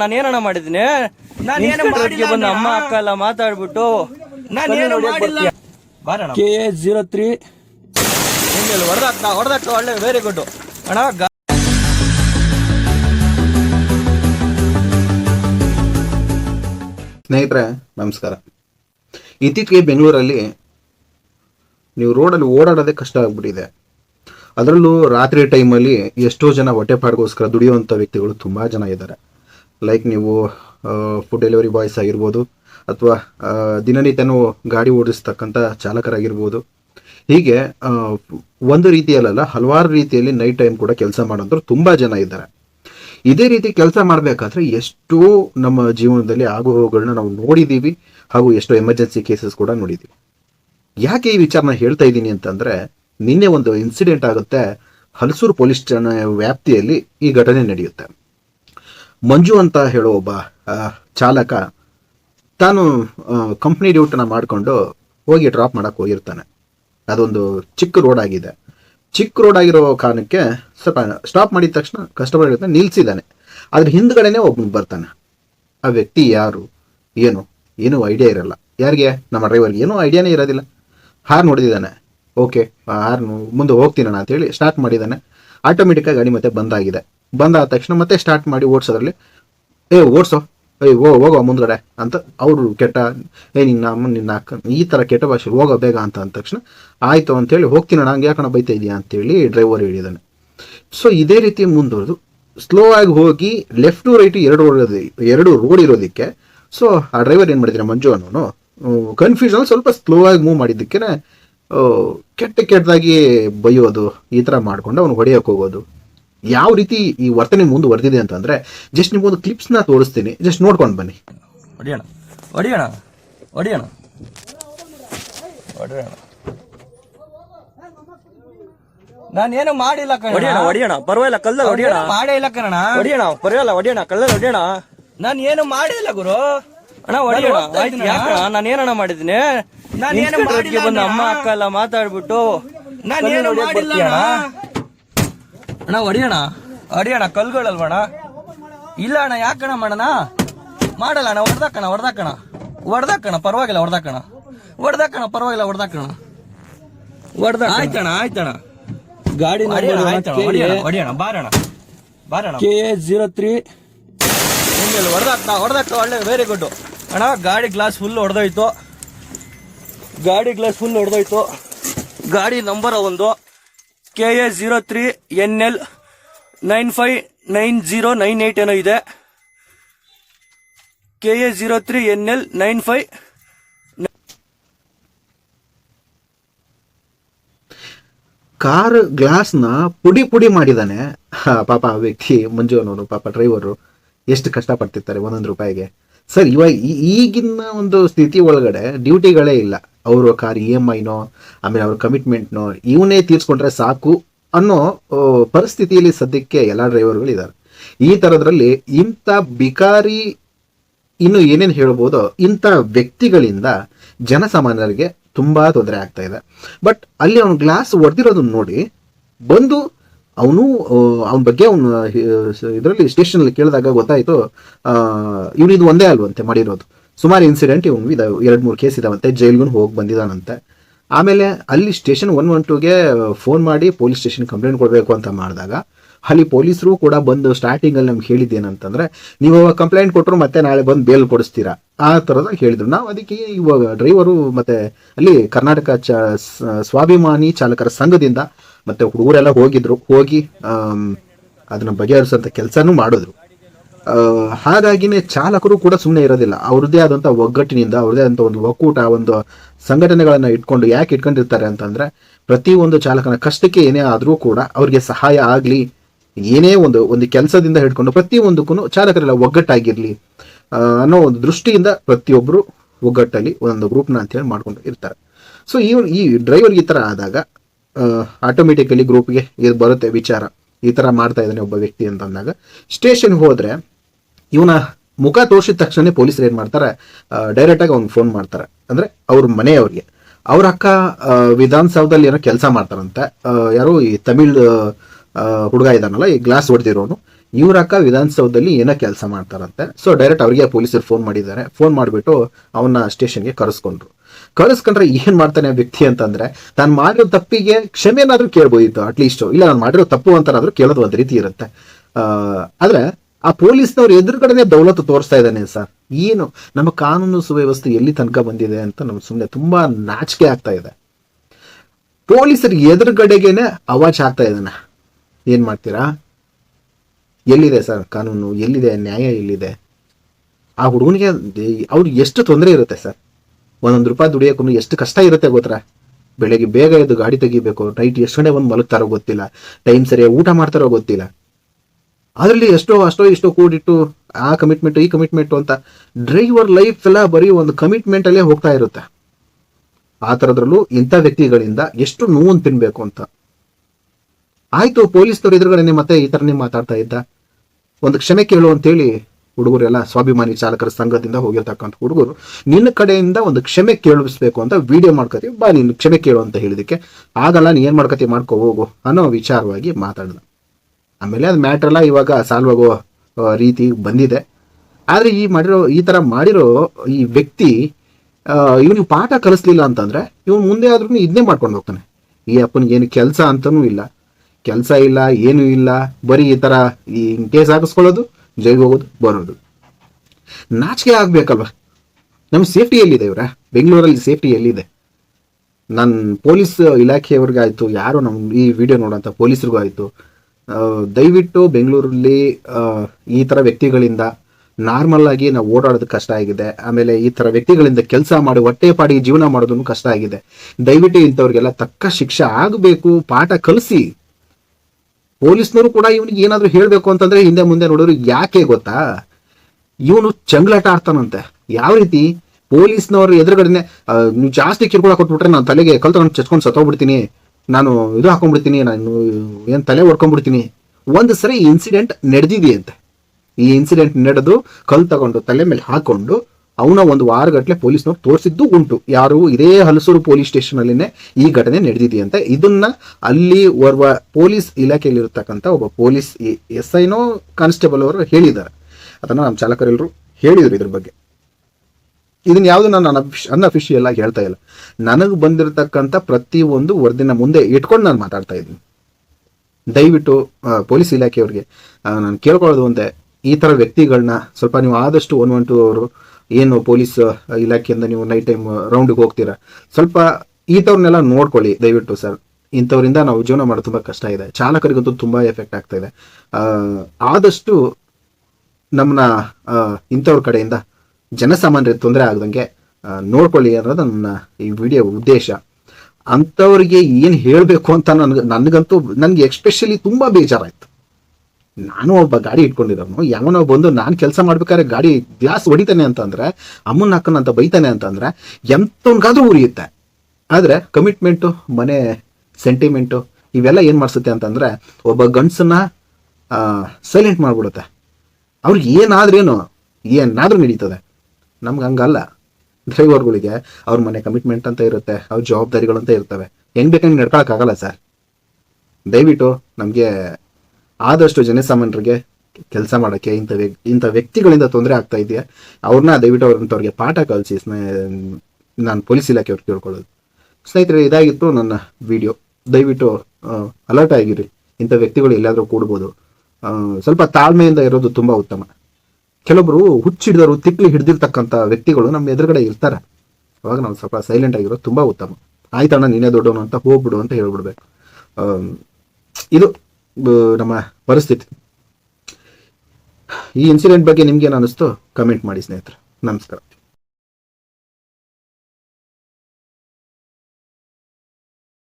ನಾನು ಏನಣ್ಣ ಮಾಡಿದ್ದೀನಿ ಬಂದ ಅಮ್ಮ ಅಕ್ಕ ಎಲ್ಲ ಮಾತಾಡ್ಬಿಟ್ಟು ನಾನು ಏನು ಮಾಡಿಲ್ಲ. ಬಾರಣ ಕೆ ಎ ಜೀರೋ ತ್ರೀ ಹೊಡೆದಾಕ್ತ ಹೊಡೆದಾಕ್ತ ಒಳ್ಳೆ ವೆರಿ ಗುಡ್ ಅಣ್ಣ ಸ್ನೇಹಿತರೆ ನಮಸ್ಕಾರ. ಇತ್ತೀಚೆಗೆ ಬೆಂಗಳೂರಲ್ಲಿ ನೀವು ರೋಡಲ್ಲಿ ಓಡಾಡೋದೇ ಕಷ್ಟ ಆಗ್ಬಿಟ್ಟಿದೆ. ಅದರಲ್ಲೂ ರಾತ್ರಿ ಟೈಮಲ್ಲಿ ಎಷ್ಟೋ ಜನ ಹೊಟ್ಟೆಪಾಡಿಗೋಸ್ಕರ ದುಡಿಯುವಂಥ ವ್ಯಕ್ತಿಗಳು ತುಂಬ ಜನ ಇದ್ದಾರೆ. ಲೈಕ್ ನೀವು ಫುಡ್ ಡೆಲಿವರಿ ಬಾಯ್ಸ್ ಆಗಿರ್ಬೋದು ಅಥವಾ ದಿನನಿತ್ಯನೂ ಗಾಡಿ ಓಡಿಸ್ತಕ್ಕಂಥ ಚಾಲಕರಾಗಿರ್ಬೋದು. ಹೀಗೆ ಒಂದು ರೀತಿಯಲ್ಲ ಹಲವಾರು ರೀತಿಯಲ್ಲಿ ನೈಟ್ ಟೈಮ್ ಕೂಡ ಕೆಲಸ ಮಾಡೋಂಥವ್ರು ತುಂಬ ಜನ ಇದ್ದಾರೆ. ಇದೇ ರೀತಿ ಕೆಲಸ ಮಾಡಬೇಕಾದ್ರೆ ಎಷ್ಟೋ ನಮ್ಮ ಜೀವನದಲ್ಲಿ ಆಗು ಹೋಗುಗಳನ್ನ ನಾವು ನೋಡಿದ್ದೀವಿ ಹಾಗೂ ಎಷ್ಟೋ ಎಮರ್ಜೆನ್ಸಿ ಕೇಸಸ್ ಕೂಡ ನೋಡಿದ್ದೀವಿ ಯಾಕೆ ಈ ವಿಚಾರನ ಹೇಳ್ತಾ ಇದ್ದೀನಿ ಅಂತಂದರೆ, ನಿನ್ನೆ ಒಂದು ಇನ್ಸಿಡೆಂಟ್ ಆಗುತ್ತೆ. ಹಲಸೂರು ಪೊಲೀಸ್ ಠಾಣೆ ವ್ಯಾಪ್ತಿಯಲ್ಲಿ ಈ ಘಟನೆ ನಡೆಯುತ್ತೆ. ಮಂಜು ಅಂತ ಹೇಳೋ ಒಬ್ಬ ಚಾಲಕ, ತಾನು ಕಂಪ್ನಿ ಡ್ಯೂಟನ್ನ ಮಾಡಿಕೊಂಡು ಹೋಗಿ ಡ್ರಾಪ್ ಮಾಡೋಕ್ಕೆ ಹೋಗಿರ್ತಾನೆ. ಅದೊಂದು ಚಿಕ್ಕ ರೋಡ್ ಆಗಿದೆ. ಚಿಕ್ಕ ರೋಡ್ ಆಗಿರೋ ಕಾರಣಕ್ಕೆ ಸ್ವಲ್ಪ ಸ್ಟಾಪ್ ಮಾಡಿದ ತಕ್ಷಣ ಕಸ್ಟಮರ್ ಇರ್ತಾನೆ ನಿಲ್ಲಿಸಿದ್ದಾನೆ ಅದ್ರ ಹಿಂದ್ಗಡೆನೆ ಒಬ್ಬನು ಬರ್ತಾನೆ. ಆ ವ್ಯಕ್ತಿ ಯಾರು? ಏನು? ಏನೂ ಐಡಿಯಾ ಇರಲ್ಲ. ಯಾರಿಗೆ? ನಮ್ಮ ಡ್ರೈವರ್ಗೆ ಏನೂ ಐಡಿಯಾನೇ ಇರೋದಿಲ್ಲ. ಹಾರ್ ನೋಡಿದ್ದಾನೆ ಓಕೆ ಹಾರ್ನು ಮುಂದೆ ಹೋಗ್ತೀನಣ್ಣ ಅಂತೇಳಿ ಸ್ಟಾರ್ಟ್ ಮಾಡಿದ್ದಾನೆ. ಆಟೋಮೆಟಿಕ್ಕಾಗಿ ಗಾಡಿ ಮತ್ತೆ ಬಂದಾಗಿದೆ ಬಂದಾದ ತಕ್ಷಣ ಮತ್ತೆ ಸ್ಟಾರ್ಟ್ ಮಾಡಿ ಓಡಿಸೋದ್ರಲ್ಲಿ, ಏ, ಓಡಿಸೋ. ಏಯ್ ಓ ಹೋಗೋ ಮುಂದ್ಗಡೆ. ಅಂತ ಅವರು ಕೆಟ್ಟ, ಏ, ನಿನ್ನ ಅಮ್ಮ ನಿನ್ನ ಅಕ್ಕ ಈ ಥರ ಕೆಟ್ಟ ಭಾಷೆ ಹೋಗೋ ಬೇಗ ಅಂತ ಅಂದ ತಕ್ಷಣ, ಆಯಿತು ಅಂತೇಳಿ ಹೋಗ್ತೀನಣ್ಣ ಹಂಗೆ ಯಾಕಣ ಬೈತಾ ಇದೆಯಾ? ಅಂತೇಳಿ ಡ್ರೈವರ್ ಹೇಳಿದ್ದಾನೆ ಸೊ ಇದೇ ರೀತಿ ಮುಂದುವರೆದು. ಸ್ಲೋ ಆಗಿ ಹೋಗಿ ಲೆಫ್ಟು ರೈಟ್ ಎರಡು ರೋಡ್ ಎರಡು ರೋಡ್ ಇರೋದಕ್ಕೆ. ಸೊ ಆ ಡ್ರೈವರ್ ಏನು ಮಾಡಿದ್ರೆ ಮಂಜು ಅನ್ನೋನು ಕನ್ಫ್ಯೂಷನ್ ಸ್ವಲ್ಪ ಸ್ಲೋ ಆಗಿ ಮೂವ್ ಮಾಡಿದ್ದಕ್ಕೆ ಕೆಟ್ಟ ಕೆಟ್ಟದಾಗಿ ಬೈಯೋದು, ಈ ಥರ ಮಾಡ್ಕೊಂಡು ಅವನು ಹೊಡೆಯೋಕೆ ಹೋಗೋದು. ಯಾವ ರೀತಿ ಈ ವರ್ತನೆ ಮುಂದುವರೆದಿದೆ ಅಂತಂದ್ರೆ ಜಸ್ಟ್ ಕ್ಲಿಪ್ಸ್ನ ತೋರಿಸ್ತೀನಿ. ಜಸ್ಟ್ ನೋಡ್ಕೊಂಡು ಬನ್ನಿ. ಹೊಡಿಯೋಣ. ಹೊಡಿಯೋಣ. ಹೊಡಿಯೋಣ. ಹೊಡಿಯೋಣ. ನಾನೇನು ಮಾಡಿಲ್ಲ ಕಣ ಹೊಡಿಯೋಣ ಹೊಡಿಯೋಣ. ಪರವಾಗಿಲ್ಲ ಕಲ್ಲಲ್ಲಿ ಹೊಡಿಯೋಣ. ಮಾಡೇ ಇಲ್ಲ ಕಣ ಹೊಡಿಯೋಣ ಪರವಾಗಿಲ್ಲ ಹೊಡಿಯೋಣ ಕಲ್ಲಲ್ಲಿ ಹೊಡಿಯೋಣ. ನಾನು ಏನು ಮಾಡಿಲ್ಲ ಗುರು. ಅಣ್ಣ ಹೊಡಿಯೋಣ. ನಾನು ಆಯ್ತು ನಾನು ಏನಣ್ಣ ಮಾಡಿದ್ದೀನಿ? ನಾನ್ ಏನು ಬಂದು. ಅಮ್ಮ ಅಕ್ಕ ಎಲ್ಲ ಮಾತಾಡ್ಬಿಟ್ಟು ನಾನು ಏನು ಮಾಡಿಲ್ಲ ಅಣ್ಣ. ಹೊಡಿಯೋಣ ಹೊಡಿಯೋಣ ಕಲ್ಗಳಲ್ವಣ ಇಲ್ಲ ಅಣ್ಣ ಯಾಕಣ ಮಾಡೋಣ? ಮಾಡಲ್ಲ ಅಣ್ಣ ಹೊಡ್ದಾಕಣ ಹೊಡ್ದಾಕಣ ಹೊಡ್ದಾಕಣ ಪರವಾಗಿಲ್ಲ ಹೊಡ್ದಾಕಣ ಹೊಡ್ದಾಕಣ ಪರವಾಗಿಲ್ಲ ಹೊಡ್ದಾಕಣ ಹೊಡ್ದ ಆಯ್ತಣ್ಣ ಆಯ್ತಣ್ಣ. ಗಾಡಿ ಹೊಡಿಯೋಣ ಬಾರಣ ಬಾರಣ ಕೆ ಎ ಜೀರೋ ತ್ರೀ. ಹೊಡೆದಾಕ್ತ ಹೊಡೆದಾಕ್ತ ಒಳ್ಳೆ ವೆರಿ ಗುಡ್ ಅಣ್ಣ ಗಾಡಿ ಗ್ಲಾಸ್ ಫುಲ್ ಹೊಡೆದೋಯ್ತು. ಗಾಡಿ ಗ್ಲಾಸ್ ಫುಲ್ ಹೊಡೆದೋಯ್ತು. ಗಾಡಿ ನಂಬರ್ ಒಂದು. K A zero three N L nine five nine zero nine eight ಏನೋ ಇದೆ. K A zero three N L nine five car ಗ್ಲಾಸ್ನ ಪುಡಿ ಪುಡಿ ಮಾಡಿದಾನೆ. ಪಾಪ ಆ ವ್ಯಕ್ತಿ ಮಂಜು ಅನ್ನೋರು ಪಾಪ ಡ್ರೈವರು ಎಷ್ಟು ಕಷ್ಟಪಡ್ತಿರ್ತಾರೆ ಒಂದೊಂದು ರೂಪಾಯಿಗೆ. ಸರ್, ಇವಾಗ ಈಗಿನ ಒಂದು ಸ್ಥಿತಿ ಒಳಗಡೆ ಡ್ಯೂಟಿಗಳೇ ಇಲ್ಲ. ಅವರು ಕಾರ್ ಇ ಎಂ ಐನೋ ಆಮೇಲೆ ಅವ್ರ ಕಮಿಟ್ಮೆಂಟ್ನೋ ಇವನೇ ತೀರ್ಸ್ಕೊಂಡ್ರೆ ಸಾಕು ಅನ್ನೋ ಪರಿಸ್ಥಿತಿಯಲ್ಲಿ ಸದ್ಯಕ್ಕೆ ಎಲ್ಲ ಡ್ರೈವರ್ಗಳು ಇದ್ದಾರೆ ಈ ಥರದ್ರಲ್ಲಿ ಇಂಥ ಬಿಕಾರಿ ಇನ್ನು ಏನೇನು ಹೇಳ್ಬೋದು ಇಂಥ ವ್ಯಕ್ತಿಗಳಿಂದ ಜನಸಾಮಾನ್ಯರಿಗೆ ತುಂಬ ತೊಂದರೆ ಆಗ್ತಾ ಇದೆ. ಬಟ್ ಅಲ್ಲಿ ಅವನು ಗ್ಲಾಸ್ ಒಡೆದಿರೋದನ್ನು ನೋಡಿ ಬಂದು ಅವನು ಅವನ ಬಗ್ಗೆ ಅವನು ಇದರಲ್ಲಿ ಸ್ಟೇಷನಲ್ಲಿ ಕೇಳಿದಾಗ ಗೊತ್ತಾಯಿತು ಇವನಿದು ಒಂದೇ ಅಲ್ವಂತೆ ಮಾಡಿರೋದು. ಸುಮಾರು ಇನ್ಸಿಡೆಂಟ್ ಇವ್. ಇದಾವೆ ಎರಡು ಮೂರು ಕೇಸ್ ಇದಾವಂತೆ ಜೈಲ್ಗೂ ಹೋಗಿ ಬಂದಿದ್ದಾನಂತೆ ಆಮೇಲೆ ಅಲ್ಲಿ ಸ್ಟೇಷನ್ ಒನ್ ಒನ್ ಟೂಗೆ ಫೋನ್ ಮಾಡಿ ಪೊಲೀಸ್ ಸ್ಟೇಷನ್ ಕಂಪ್ಲೇಂಟ್ ಕೊಡಬೇಕು ಅಂತ ಮಾಡಿದಾಗ, ಅಲ್ಲಿ ಪೊಲೀಸರು ಕೂಡ ಬಂದು ಸ್ಟಾರ್ಟಿಂಗಲ್ಲಿ ನಮ್ಗೆ ಹೇಳಿದ್ದೇನಂತಂದ್ರೆ, ನೀವು ಕಂಪ್ಲೇಂಟ್ ಕೊಟ್ಟರು ಮತ್ತೆ ನಾಳೆ ಬಂದು ಬೇಲ್ ಕೊಡಿಸ್ತೀರಾ? ಆ ಥರದ ಹೇಳಿದ್ರು. ನಾವು ಅದಕ್ಕೆ ಇವಾಗ ಡ್ರೈವರು ಮತ್ತೆ ಅಲ್ಲಿ ಕರ್ನಾಟಕ ಚ, ಸ್ವಾಭಿಮಾನಿ ಚಾಲಕರ ಸಂಘದಿಂದ ಮತ್ತೆ ಹುಡುಗರೆಲ್ಲ ಹೋಗಿದ್ರು. ಹೋಗಿ ಅದನ್ನ ಬಗೆಹರಿಸೋಂಥ ಕೆಲಸನೂ ಮಾಡಿದ್ರು. ಹಾಗಾಗಿನೇ ಚಾಲಕರು ಕೂಡ ಸುಮ್ಮನೆ ಇರೋದಿಲ್ಲ. ಅವ್ರದ್ದೇ ಆದಂಥ ಒಗ್ಗಟ್ಟಿನಿಂದ, ಅವ್ರದ್ದೇ ಆದಂಥ ಒಂದು ಒಕ್ಕೂಟ, ಒಂದು ಸಂಘಟನೆಗಳನ್ನು ಇಟ್ಕೊಂಡು ಯಾಕೆ ಇಟ್ಕೊಂಡಿರ್ತಾರೆ ಅಂತಂದ್ರೆ, ಪ್ರತಿ ಒಂದು ಚಾಲಕನ ಕಷ್ಟಕ್ಕೆ ಏನೇ ಆದರೂ ಕೂಡ ಅವ್ರಿಗೆ ಸಹಾಯ ಆಗಲಿ, ಏನೇ ಒಂದು ಒಂದು ಕೆಲಸದಿಂದ ಹಿಡ್ಕೊಂಡು ಪ್ರತಿಯೊಂದಕ್ಕೂ ಚಾಲಕರೆಲ್ಲ ಒಗ್ಗಟ್ಟಾಗಿರಲಿ ಅನ್ನೋ ಒಂದು ದೃಷ್ಟಿಯಿಂದ ಪ್ರತಿಯೊಬ್ಬರು ಒಗ್ಗಟ್ಟಲ್ಲಿ ಒಂದು ಗ್ರೂಪ್ನ ಅಂತೇಳಿ ಮಾಡ್ಕೊಂಡು ಇರ್ತಾರೆ. ಸೊ ಈ ಈ ಡ್ರೈವರ್ ಈ ಥರ ಆದಾಗ ಆಟೋಮೆಟಿಕಲಿ ಗ್ರೂಪ್ಗೆ ಇದು ಬರುತ್ತೆ ವಿಚಾರ. ಈ ಥರ ಮಾಡ್ತಾ ಇದ್ದಾನೆ ಒಬ್ಬ ವ್ಯಕ್ತಿ ಅಂತ ಅಂದಾಗ ಸ್ಟೇಷನ್ಗೆ ಹೋದರೆ ಇವನ ಮುಖ ತೋರಿಸಿದ ತಕ್ಷಣ ಪೊಲೀಸರು ಏನು ಮಾಡ್ತಾರೆ ಡೈರೆಕ್ಟಾಗಿ ಅವ್ನಿಗೆ ಫೋನ್ ಮಾಡ್ತಾರೆ. ಅಂದ್ರೆ ಅವ್ರ ಮನೆಯವ್ರಿಗೆ. ಅವ್ರ ಅಕ್ಕ ವಿಧಾನಸೌಧದಲ್ಲಿ ಏನೋ ಕೆಲಸ ಮಾಡ್ತಾರಂತೆ. ಯಾರು ಈ ತಮಿಳ್ ಹುಡುಗ ಇದ್ದಾನಲ್ಲ ಈ ಗ್ಲಾಸ್ ಹೊಡೆದಿರೋನು. ಇವ್ರ ಅಕ್ಕ ವಿಧಾನಸೌಧದಲ್ಲಿ ಏನೋ ಕೆಲಸ ಮಾಡ್ತಾರಂತೆ. ಸೊ ಡೈರೆಕ್ಟ್ ಅವರಿಗೆ ಪೊಲೀಸರು ಫೋನ್ ಮಾಡಿದ್ದಾರೆ. ಫೋನ್ ಮಾಡಿಬಿಟ್ಟು ಅವನ್ನ ಸ್ಟೇಷನ್ಗೆ ಕರೆಸ್ಕೊಂಡ್ರು. ಕರೆಸ್ಕೊಂಡ್ರೆ ಏನ್ ಮಾಡ್ತಾನೆ ವ್ಯಕ್ತಿ ಅಂತಂದ್ರೆ, ತಾನು ಮಾಡಿರೋ ತಪ್ಪಿಗೆ ಕ್ಷಮೆ ಏನಾದ್ರೂ ಕೇಳ್ಬೋದಿತ್ತು ಅಟ್ಲೀಸ್ಟ್ ಇಲ್ಲ, ನಾನು ಮಾಡಿರೋ ತಪ್ಪು ಅಂತನಾದ್ರೂ ಕೇಳೋದು ಒಂದು ರೀತಿ ಇರುತ್ತೆ. ಆದ್ರೆ ಆ ಪೊಲೀಸ್ನವ್ರು ಎದುರುಗಡೆನೆ ದೌಲತ್ತು ತೋರಿಸ್ತಾ ಇದ್ದಾನೆ ಸರ್. ಏನು? ನಮ್ಮ ಕಾನೂನು ಸುವ್ಯವಸ್ಥೆ ಎಲ್ಲಿ ತನಕ ಬಂದಿದೆ ಅಂತ ನಮ್ಗೆ ಸುಮ್ಮನೆ ತುಂಬಾ ನಾಚಿಕೆ ಆಗ್ತಾ ಇದೆ. ಪೊಲೀಸರ ಎದುರುಗಡೆಗೇನೆ ಅವಾಜ್ ಆಗ್ತಾ ಇದ್ದಾನೆ. ಏನ್ ಮಾಡ್ತೀರಾ? ಎಲ್ಲಿದೆ ಸರ್ ಕಾನೂನು? ಎಲ್ಲಿದೆ? ನ್ಯಾಯ ಎಲ್ಲಿದೆ? ಆ ಹುಡುಗನಿಗೆ ಅವ್ರಿಗೆ ಎಷ್ಟು ತೊಂದರೆ ಇರುತ್ತೆ ಸರ್? ಒಂದೊಂದು ರೂಪಾಯಿ ದುಡಿಯೋಕ್ಕೂ ಎಷ್ಟು ಕಷ್ಟ ಇರುತ್ತೆ ಗೊತ್ತಾ? ಬೆಳಗ್ಗೆ ಬೇಗ ಎದ್ದು ಗಾಡಿ ತೆಗಿಬೇಕು, ನೈಟ್ ಎಷ್ಟು ಗಂಟೆ ಬಂದು ಮಲಗ್ತಾರೋ ಗೊತ್ತಿಲ್ಲ, ಟೈಮ್ ಸರಿಯಾಗಿ ಊಟ ಮಾಡ್ತಾರೋ ಗೊತ್ತಿಲ್ಲ. ಅದರಲ್ಲಿ ಎಷ್ಟೋ ಅಷ್ಟೋ ಇಷ್ಟೋ ಕೂಡಿಟ್ಟು ಆ ಕಮಿಟ್ಮೆಂಟ್ ಈ ಕಮಿಟ್ಮೆಂಟ್ ಅಂತ ಡ್ರೈವರ್ ಲೈಫ್ ಎಲ್ಲ ಬರೀ ಒಂದು ಕಮಿಟ್ಮೆಂಟ್ ಅಲ್ಲೇ ಹೋಗ್ತಾ ಇರುತ್ತೆ. ಆ ಥರದ್ರಲ್ಲೂ ಇಂಥ ವ್ಯಕ್ತಿಗಳಿಂದ ಎಷ್ಟು ನೋವನ್ನು ತಿನ್ಬೇಕು ಅಂತ. ಆಯ್ತು, ಪೊಲೀಸ್ನವ್ರು ಎದುರುಗಡೆ ಮತ್ತೆ ಈ ಥರನೇ ಮಾತಾಡ್ತಾ ಇದ್ದ. ಒಂದು ಕ್ಷಮೆ ಕೇಳು ಅಂತೇಳಿ ಹುಡುಗರೆಲ್ಲ ಸ್ವಾಭಿಮಾನಿ ಚಾಲಕರ ಸಂಘದಿಂದ ಹೋಗಿರ್ತಕ್ಕಂಥ ಹುಡುಗರು, ನಿನ್ನ ಕಡೆಯಿಂದ ಒಂದು ಕ್ಷಮೆ ಕೇಳಿಸ್ಬೇಕು ಅಂತ ವಿಡಿಯೋ ಮಾಡ್ಕೋತೀವಿ ಬಾ ನೀನು ಕ್ಷಮೆ ಕೇಳು ಅಂತ ಹೇಳಿದಕ್ಕೆ ಆಗಲ್ಲ, ನೀನು ಏನು ಮಾಡ್ಕೋತಿ ಮಾಡ್ಕೋ, ಹೋಗು ಅನ್ನೋ ವಿಚಾರವಾಗಿ ಮಾತಾಡ್ದ. ಆಮೇಲೆ ಅದು ಮ್ಯಾಟ್ರ್ ಎಲ್ಲ ಇವಾಗ ಸಾಲ್ವ್ ಆಗೋ ರೀತಿ ಬಂದಿದೆ. ಆದರೆ ಈ ಮಾಡಿರೋ, ಈ ಥರ ಮಾಡಿರೋ ಈ ವ್ಯಕ್ತಿ ಇವನಿಗೆ ಪಾಠ ಕಲಿಸ್ಲಿಲ್ಲ ಅಂತಂದರೆ ಇವನು ಮುಂದೆ ಆದ್ರೂ ಇದನ್ನೇ ಮಾಡ್ಕೊಂಡು ಹೋಗ್ತಾನೆ. ಈ ಅಪ್ಪನಿಗೆ ಏನು ಕೆಲಸ ಅಂತನೂ ಇಲ್ಲ. ಕೆಲಸ ಇಲ್ಲ, ಏನೂ ಇಲ್ಲ. ಬರೀ ಈ ಥರ ಈ ಕೇಸ್ ಹಾಕಿಸ್ಕೊಳ್ಳೋದು ಜೈಗೆ ಹೋಗೋದು, ಬರೋದು. ನಾಚಿಕೆ ಆಗ್ಬೇಕಲ್ವ? ನಮ್ಮ ಸೇಫ್ಟಿ ಎಲ್ಲಿದೆ ಇವರ? ಬೆಂಗಳೂರಲ್ಲಿ ಸೇಫ್ಟಿ ಎಲ್ಲಿದೆ? ನನ್ನ ಪೊಲೀಸ್ ಇಲಾಖೆಯವ್ರಿಗಾಯಿತು, ಯಾರು ನಮ್ಮ ಈ ವಿಡಿಯೋ ನೋಡೋಂಥ ಪೊಲೀಸರಿಗೂ ಆಯಿತು ದಯವಿಟ್ಟು ಬೆಂಗಳೂರಲ್ಲಿ ಈ ಥರ ವ್ಯಕ್ತಿಗಳಿಂದ ನಾರ್ಮಲ್ ಆಗಿ ನಾವು ಓಡಾಡೋದು ಕಷ್ಟ ಆಗಿದೆ. ಆಮೇಲೆ ಈ ಥರ ವ್ಯಕ್ತಿಗಳಿಂದ ಕೆಲಸ ಮಾಡಿ ಹೊಟ್ಟೆ ಪಾಡಿ ಜೀವನ ಮಾಡೋದನ್ನು ಕಷ್ಟ ಆಗಿದೆ. ದಯವಿಟ್ಟು ಇಂಥವ್ರಿಗೆಲ್ಲ ತಕ್ಕ ಶಿಕ್ಷೆ ಆಗಬೇಕು, ಪಾಠ ಕಲಿಸಿ. ಪೊಲೀಸ್ನವರು ಕೂಡ ಇವನಿಗೆ ಏನಾದರೂ ಹೇಳಬೇಕು ಅಂತಂದ್ರೆ ಹಿಂದೆ ಮುಂದೆ ನೋಡೋರು ಯಾಕೆ ಗೊತ್ತಾ? ಇವನು ಚಂಗ್ಲಾಟ ಆಡ್ತಾನಂತೆ. ಯಾವ ರೀತಿ? ಪೊಲೀಸ್ನವರು ಎದುರುಗಡೆನೆ ನೀವು ಜಾಸ್ತಿ ಕಿರುಕುಳ ಕೊಟ್ಬಿಟ್ರೆ ನಾನು ತಲೆಗೆ ಕಲ್ತ್ಕೊಂಡು ಚಚ್ಕೊಂಡು ಸತ್ತೋಗ್ಬಿಡ್ತೀನಿ. ನಾನು ಇದು ಹಾಕೊಂಡ್ಬಿಡ್ತೀನಿ, ನಾನು ಏನು ತಲೆ ಹೊಡ್ಕೊಂಡ್ಬಿಡ್ತೀನಿ. ಒಂದು ಸರಿ ಇನ್ಸಿಡೆಂಟ್ ನಡೆದಿದೆಯಂತೆ ಈ ಇನ್ಸಿಡೆಂಟ್ ನಡೆದು ಕಲ್ಲು ತಗೊಂಡು ತಲೆ ಮೇಲೆ ಹಾಕೊಂಡು ಅವನ ಒಂದು ವಾರಗಟ್ಟಲೆ ಪೊಲೀಸ್ನವ್ರು ತೋರಿಸಿದ್ದು ಉಂಟು. ಯಾರು ಇದೇ ಹಲಸೂರು ಪೊಲೀಸ್ ಸ್ಟೇಷನ್ ಅಲ್ಲಿನೇ ಈ ಘಟನೆ ನಡೆದಿದೆಯಂತೆ ಇದನ್ನ ಅಲ್ಲಿ ಓರ್ವ ಪೊಲೀಸ್ ಇಲಾಖೆಯಲ್ಲಿ ಇರತಕ್ಕಂಥ ಒಬ್ಬ ಪೊಲೀಸ್ ಎಸ್ ಐನೋ ಕಾನ್ಸ್ಟೇಬಲ್ ಅವರು ಹೇಳಿದ್ದಾರೆ. ಅದನ್ನು ನಮ್ಮ ಚಾಲಕರೆಲ್ಲರೂ ಹೇಳಿದರು ಇದ್ರ ಬಗ್ಗೆ. ಇದನ್ನ ಯಾವುದು ನಾನು ಅನ್ಅಫಿಷಿಯಲ್ ಆಗಿ ಹೇಳ್ತಾ ಇಲ್ಲ. ನನಗೆ ಬಂದಿರತಕ್ಕಂಥ ಪ್ರತಿ ಒಂದು ವರದಿನ ಮುಂದೆ ಇಟ್ಕೊಂಡು ನಾನು ಮಾತಾಡ್ತಾ ಇದ್ದೀನಿ. ದಯವಿಟ್ಟು ಪೊಲೀಸ್ ಇಲಾಖೆಯವ್ರಿಗೆ ನಾನು ಕೇಳ್ಕೊಳ್ಳೋದು ಒಂದೇ, ಈ ಥರ ವ್ಯಕ್ತಿಗಳನ್ನ ಸ್ವಲ್ಪ ನೀವು ಆದಷ್ಟು ಒನ್ ಒನ್ ಟು ಅವರು ಏನು ಪೊಲೀಸ್ ಇಲಾಖೆಯಿಂದ ನೀವು ನೈಟ್ ಟೈಮ್ ರೌಂಡಿಗೆ ಹೋಗ್ತೀರಾ? ಸ್ವಲ್ಪ ಈ ಥವ್ರನ್ನೆಲ್ಲ ನೋಡ್ಕೊಳ್ಳಿ, ದಯವಿಟ್ಟು ಸರ್. ಇಂಥವರಿಂದ ನಾವು ಜೀವನ ಮಾಡೋದು ತುಂಬ ಕಷ್ಟ ಇದೆ. ಚಾಲಕರಿಗಂತೂ ತುಂಬ ಎಫೆಕ್ಟ್ ಆಗ್ತಾ ಇದೆ. ಆದಷ್ಟು ನಮ್ಮನ್ನ ಇಂಥವ್ರ ಕಡೆಯಿಂದ ಜನಸಾಮಾನ್ಯರಿಗೆ ತೊಂದರೆ ಆಗದಂಗೆ ನೋಡ್ಕೊಳ್ಳಿ ಅನ್ನೋದು ನನ್ನ ಈ ವಿಡಿಯೋ ಉದ್ದೇಶ. ಅಂಥವ್ರಿಗೆ ಏನು ಹೇಳಬೇಕು ಅಂತ ನನಗೆ ನನಗಂತೂ, ನನಗೆ ಎಕ್ಸ್ಪೆಷಲಿ ತುಂಬ ಬೇಜಾರಾಯಿತು. ನಾನು ಒಬ್ಬ ಗಾಡಿ ಇಟ್ಕೊಂಡಿರೋನು, ಯಾವನೋ ಬಂದು ನಾನು ಕೆಲಸ ಮಾಡ್ಬೇಕಾದ್ರೆ ಗಾಡಿ ಗ್ಲಾಸ್ ಹೊಡಿತಾನೆ ಅಂತಂದ್ರೆ, ಅಮ್ಮನ ಅಂತ ಬೈತಾನೆ ಅಂತಂದ್ರೆ ಎಂತವನ್ಗಾದ್ರೂ ಉರಿಯುತ್ತೆ. ಆದರೆ ಕಮಿಟ್ಮೆಂಟು ಮನೆ ಸೆಂಟಿಮೆಂಟು ಇವೆಲ್ಲ ಏನು ಮಾಡಿಸುತ್ತೆ ಅಂತಂದ್ರೆ, ಒಬ್ಬ ಗಂಡ್ಸನ್ನ ಸೈಲೆಂಟ್ ಮಾಡಿಬಿಡುತ್ತೆ. ಅವ್ರಿಗೆ ಏನಾದ್ರೇನು, ಏನಾದರೂ ನಡೀತದೆ. ನಮ್ಗೆ ಹಂಗಲ್ಲ. ಡ್ರೈವರ್ಗಳಿಗೆ ಅವ್ರ ಮನೆ ಕಮಿಟ್ಮೆಂಟ್ ಅಂತ ಇರುತ್ತೆ, ಅವ್ರ ಜವಾಬ್ದಾರಿಗಳಂತ ಇರ್ತವೆ. ಹೆಂಗ್ ಬೇಕಂಗೆ ನಡ್ಕೊಳಕ್ಕಾಗಲ್ಲ ಸರ್. ದಯವಿಟ್ಟು ನಮಗೆ ಆದಷ್ಟು ಜನಸಾಮಾನ್ಯರಿಗೆ ಕೆಲಸ ಮಾಡೋಕ್ಕೆ ಇಂಥ ವ್ಯಕ್ ಇಂಥ ವ್ಯಕ್ತಿಗಳಿಂದ ತೊಂದರೆ ಆಗ್ತಾ ಇದೆಯಾ? ಅವ್ರನ್ನ ದಯವಿಟ್ಟು ಅವ್ರಂಥವ್ರಿಗೆ ಪಾಠ ಕಲಿಸಿ ನಾನು ಪೊಲೀಸ್ ಇಲಾಖೆಯವ್ರು ಕೇಳ್ಕೊಳ್ಳೋದು. ಸ್ನೇಹಿತರೆ, ಇದಾಗಿತ್ತು ನನ್ನ ವಿಡಿಯೋ. ದಯವಿಟ್ಟು ಅಲರ್ಟ್ ಆಗಿರಿ. ಇಂಥ ವ್ಯಕ್ತಿಗಳು ಎಲ್ಲಾದರೂ ಕೂಡ್ಬೋದು. ಸ್ವಲ್ಪ ತಾಳ್ಮೆಯಿಂದ ಇರೋದು ತುಂಬ ಉತ್ತಮ. ಕೆಲವೊಬ್ರು ಹುಚ್ಚಿಡಿದವರು, ತಿಕ್ಲಿ ಹಿಡಿದಿರ್ತಕ್ಕಂಥ ವ್ಯಕ್ತಿಗಳು ನಮ್ಮ ಎದುರುಗಡೆ ಇರ್ತಾರೆ. ಅವಾಗ ನಾವು ಸ್ವಲ್ಪ ಸೈಲೆಂಟ್ ಆಗಿರೋದು ತುಂಬಾ ಉತ್ತಮ. ಆಯ್ತಣ್ಣ ನೀನೇ ದೊಡ್ಡವನು ಅಂತ ಹೋಗ್ಬಿಡು ಅಂತ ಹೇಳ್ಬಿಡ್ಬೇಕು. ಇದು ನಮ್ಮ ಪರಿಸ್ಥಿತಿ. ಈ ಇನ್ಸಿಡೆಂಟ್ ಬಗ್ಗೆ ನಿಮ್ಗೇನು ಅನಿಸ್ತು? ಕಮೆಂಟ್ ಮಾಡಿ ಸ್ನೇಹಿತರೆ. ನಮಸ್ಕಾರ.